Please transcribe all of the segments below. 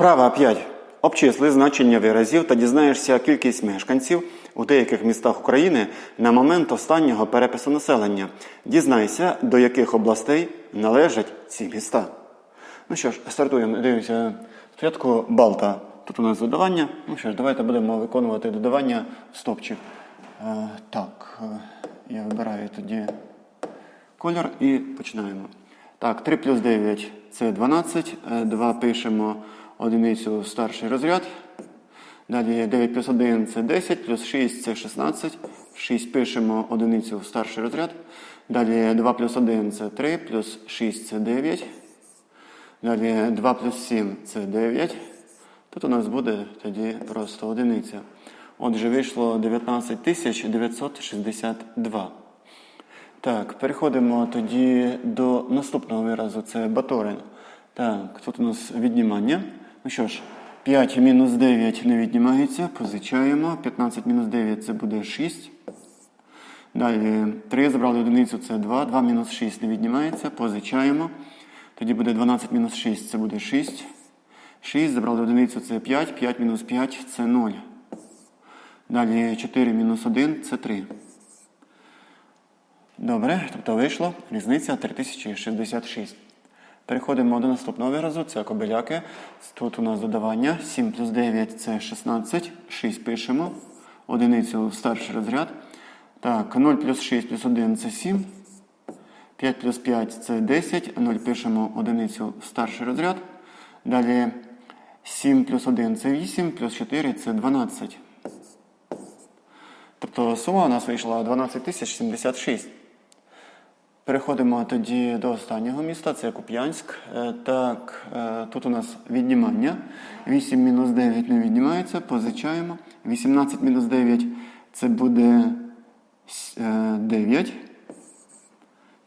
Вправа 5. Обчисли значення виразів та дізнаєшся кількість мешканців у деяких містах України на момент останнього перепису населення. Дізнайся, до яких областей належать ці міста. Ну що ж, стартуємо. Дивимося. Спочатку Балта. Тут у нас додавання. Ну що ж, давайте будемо виконувати додавання в стопчик. Е, так, е, я вибираю тоді колір і починаємо. Так, 3 плюс 9 це 12. 2 пишемо одиницю старший розряд. Далі 9 плюс 1 це 10, плюс 6 це 16. 6 пишемо одиницю в старший розряд. Далі 2 плюс 1 це 3, плюс 6 це 9. Далі 2 плюс 7 це 9. Тут у нас буде тоді просто одиниця. Отже, вийшло 19 962. Так, переходимо тоді до наступного виразу, це баторин. Так, тут у нас віднімання. Ну що ж, 5 мінус 9 не віднімається, позичаємо. 15 мінус 9 це буде 6. Далі 3 забрали одиницю, це 2. 2 мінус 6 не віднімається, позичаємо. Тоді буде 12 мінус 6, це буде 6. 6 забрали одиницю, це 5. 5 мінус 5 це 0. Далі 4 мінус 1 це 3. Добре, тобто вийшло різниця 3066. Переходимо до наступного виразу, це кобиляки. Тут у нас додавання. 7 плюс 9 це 16. 6 пишемо. Одиницю в старший розряд. Так, 0 плюс 6 плюс 1 це 7. 5 плюс 5 це 10. 0 пишемо одиницю в старший розряд. Далі 7 плюс 1 це 8, плюс 4 це 12. Тобто сума у нас вийшла 12 тисяч 76. Переходимо тоді до останнього міста, це Куп'янськ. Е, Так, е, тут у нас віднімання. 8 мінус 9 не віднімається, позичаємо. 18 мінус 9 це буде е, 9.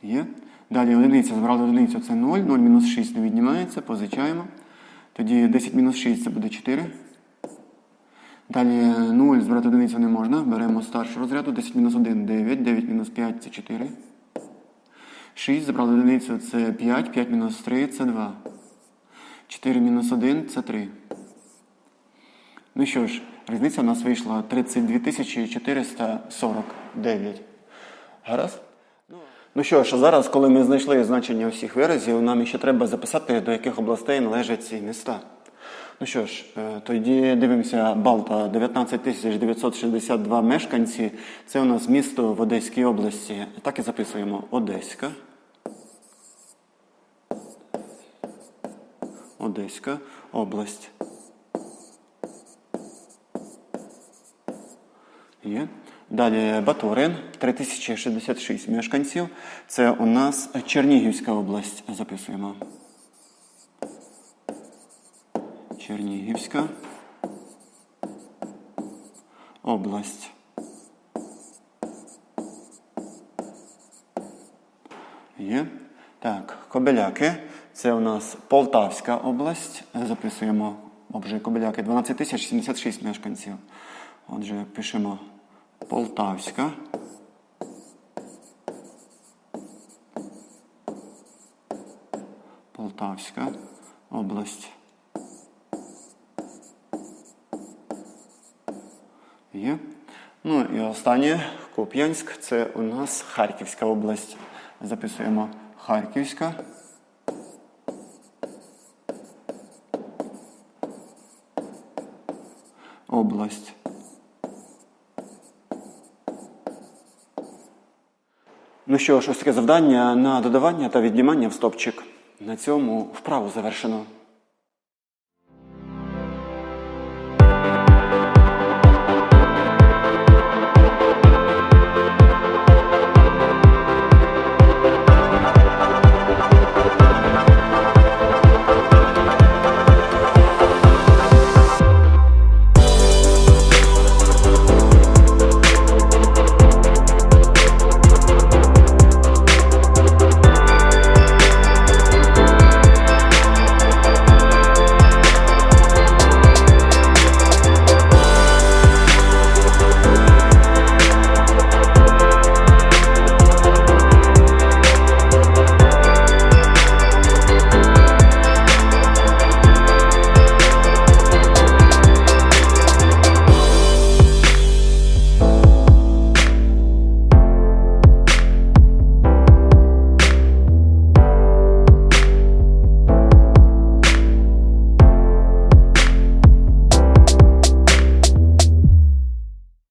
Є. Далі одиниця, збрали одиницю, це 0. 0 мінус 6 не віднімається, позичаємо. Тоді 10 мінус 6 це буде 4. Далі 0 збирати одиницю не можна. Беремо старший розряду. 10 мінус 1 9. 9 мінус 5 це 4. 6 забрали одиницю це 5. 5 мінус 3 це 2. 4 мінус 1 це 3. Ну що ж, різниця у нас вийшла 32 449. Гаразд? Ну що ж, а зараз, коли ми знайшли значення всіх виразів, нам ще треба записати, до яких областей належать ці міста. Ну що ж, е, тоді дивимося Балта, 19 962 мешканці. Це у нас місто в Одеській області. Так і записуємо Одеська. Одеська область. Є. Далі Батурин, 3066 мешканців. Це у нас Чернігівська область. Записуємо. Чернігівська область. Є. Так, Кобеляки. Це у нас Полтавська область. Записуємо обже Кобеляки. 12 тисяч 76 мешканців. Отже, пишемо Полтавська. Полтавська область. Є. Ну і останнє Куп'янськ. Це у нас Харківська область. Записуємо Харківська. Область. Ну що ж, ось таке завдання на додавання та віднімання в стопчик. На цьому вправу завершено.